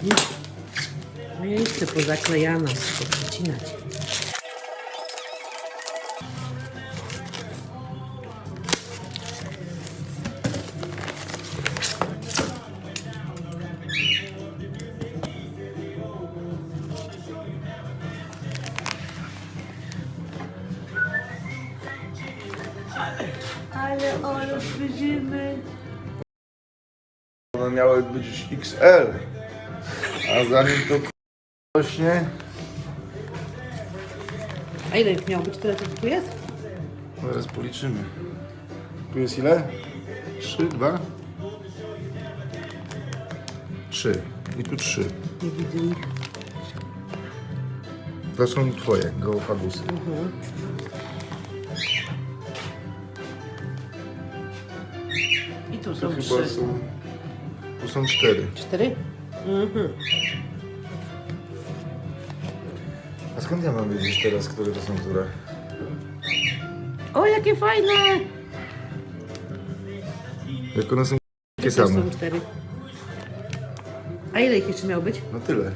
No ja chcę pozaklejana, poprzecinać. Ale olbrzymy. One miały być XL. A zanim to rośnie, A ile ich miało być? Tyle co tu jest? zaraz policzymy. Tu jest ile? 3, 2? 3. I tu 3. Nie widzę ich. To są twoje geofagusy. I tu To są chyba trzy. są... Tu są 4. Cztery? Mhm. A skąd ja mam wiedzieć teraz, które to są które? O, jakie fajne! Jak one są takie Też same. są cztery. A ile ich jeszcze miało być? No tyle.